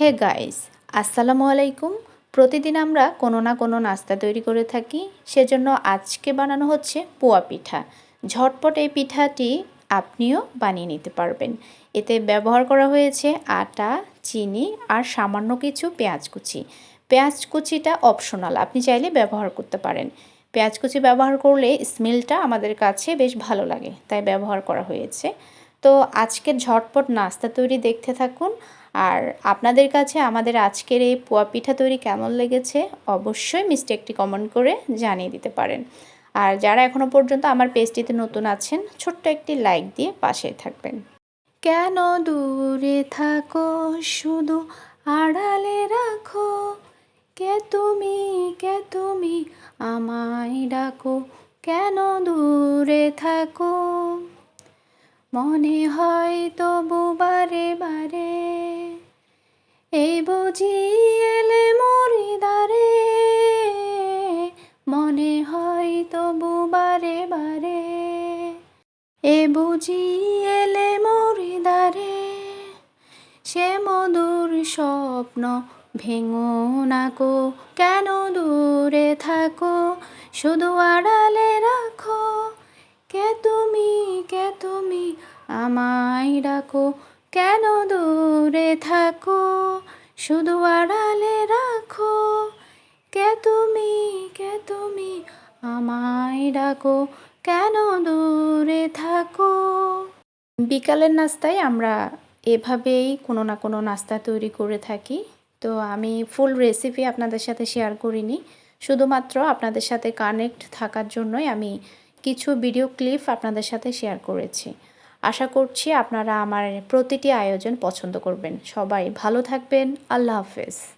Hey guys, আসসালামু আলাইকুম। প্রতিদিন আমরা কোনো না কোনো নাস্তা তৈরি করে থাকি। সেজন্য আজকে বানানো হচ্ছে পোয়া পিঠা। ঝটপট এই পিঠাটি আপনিও বানিয়ে নিতে পারবেন। এতে ব্যবহার করা হয়েছে আটা, চিনি আর সামান্য কিছু পেঁয়াজ কুচি। পেঁয়াজ কুচিটা অপশনাল আপনি চাইলে ব্যবহার করতে পারেন। পেঁয়াজ কুচি ব্যবহার করলে স্মেলটা আমাদের কাছে বেশ ভালো লাগে, তাই ব্যবহার করা হয়েছে। তো আজকের ঝটপট নাস্তা তৈরি দেখতে থাকুন। আর আপনাদের কাছে আমাদের আজকের এই পোয়া পিঠা তৈরি কেমন লেগেছে অবশ্যই মিস্টেকটি কমেন্ট করে জানিয়ে দিতে পারেন। আর যারা এখনও পর্যন্ত আমার পেজটিতে নতুন আছেন, ছোট্ট একটি লাইক দিয়ে পাশে থাকবেন। কেন দূরে থাকো, শুধু আড়ালে রাখো। কে তুমি কে তুমি আমায় ডাকো? কেন দূরে থাকো? মনে হয় তবু বারে বুঝি এলে মরি দারে মনে হয় তবু বারে বারে। এ বুঝি এলে মরি দারে সে মধুর স্বপ্ন ভেঙো না কো, কেন দূরে থাকো, শুধু আড়ালে রাখো। কে তুমি কে তুমি আমায় ডাকো, কেন দূরে থাকো? শুধু আড়ালে রাখো। কে তুমি কে তুমি আমায় ডাকো? কেন দূরে থাকো? বিকালের নাস্তায় আমরা এভাবেই কোনো না কোনো নাস্তা তৈরি করে থাকি। তো আমি ফুল রেসিপি আপনাদের সাথে শেয়ার করিনি। শুধুমাত্র আপনাদের সাথে কানেক্ট থাকার জন্যই আমি কিছু ভিডিও ক্লিপ আপনাদের সাথে শেয়ার করেছি। আশা করছি আপনারা আমার প্রতিটি আয়োজন পছন্দ করবেন। সবাই ভালো থাকবেন। আল্লাহ হাফেজ।